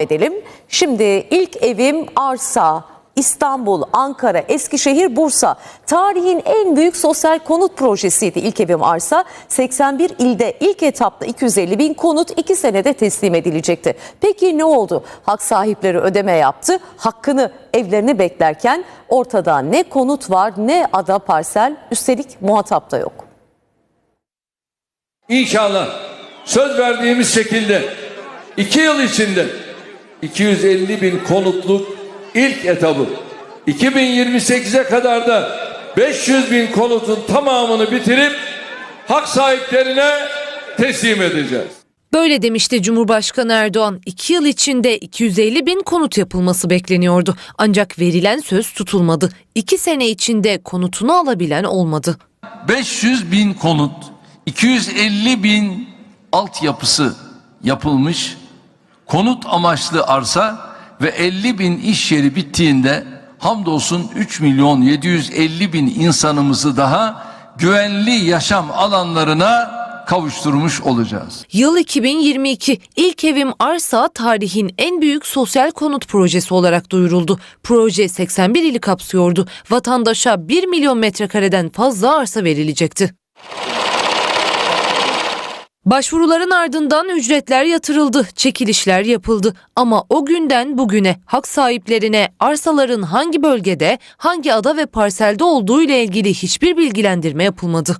edelim. Şimdi ilk evim arsa İstanbul, Ankara, Eskişehir, Bursa. Tarihin en büyük sosyal konut projesiydi ilk evim arsa. 81 ilde ilk etapta 250 bin konut 2 senede teslim edilecekti. Peki ne oldu? Hak sahipleri ödeme yaptı. Hakkını evlerini beklerken ortada ne konut var ne ada parsel üstelik muhatap da yok. İnşallah söz verdiğimiz şekilde iki yıl içinde 250 bin konutluk ilk etabı 2028'e kadar da 500 bin konutun tamamını bitirip hak sahiplerine teslim edeceğiz. Böyle demişti Cumhurbaşkanı Erdoğan. 2 yıl içinde 250 bin konut yapılması bekleniyordu. Ancak verilen söz tutulmadı. 2 sene içinde konutunu alabilen olmadı. 500 bin konut, 250 bin altyapısı yapılmış, konut amaçlı arsa ve 50 bin iş yeri bittiğinde hamdolsun 3 milyon 750 bin insanımızı daha güvenli yaşam alanlarına kavuşturmuş olacağız. Yıl 2022 ilk evim arsa tarihin en büyük sosyal konut projesi olarak duyuruldu. Proje 81 ili kapsıyordu. Vatandaşa 1 milyon metrekareden fazla arsa verilecekti. Başvuruların ardından ücretler yatırıldı, çekilişler yapıldı ama o günden bugüne hak sahiplerine arsaların hangi bölgede, hangi ada ve parselde olduğu ile ilgili hiçbir bilgilendirme yapılmadı.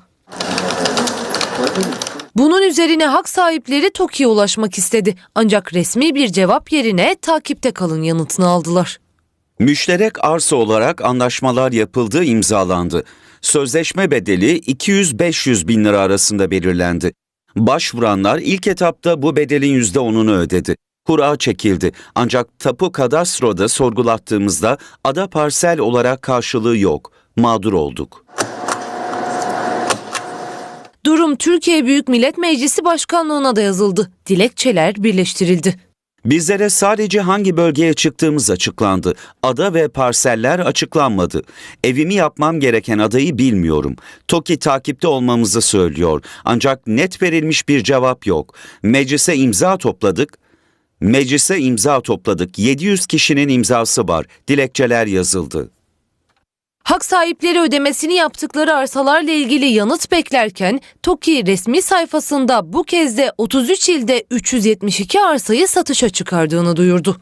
Bunun üzerine hak sahipleri TOKİ'ye ulaşmak istedi. Ancak resmi bir cevap yerine takipte kalın yanıtını aldılar. Müşterek arsa olarak anlaşmalar yapıldı, imzalandı. Sözleşme bedeli 200-500 bin lira arasında belirlendi. Başvuranlar ilk etapta bu bedelin %10'unu ödedi. Kura çekildi ancak tapu kadastroda sorgulattığımızda ada parsel olarak karşılığı yok. Mağdur olduk. Durum Türkiye Büyük Millet Meclisi Başkanlığına da yazıldı. Dilekçeler birleştirildi. Bizlere sadece hangi bölgeye çıktığımız açıklandı. Ada ve parseller açıklanmadı. Evimi yapmam gereken adayı bilmiyorum. TOKİ takipte olmamızı söylüyor. Ancak net verilmiş bir cevap yok. Meclise imza topladık. Meclise imza topladık. 700 kişinin imzası var. Dilekçeler yazıldı. Hak sahipleri ödemesini yaptıkları arsalarla ilgili yanıt beklerken TOKİ resmi sayfasında bu kez de 33 ilde 372 arsayı satışa çıkardığını duyurdu.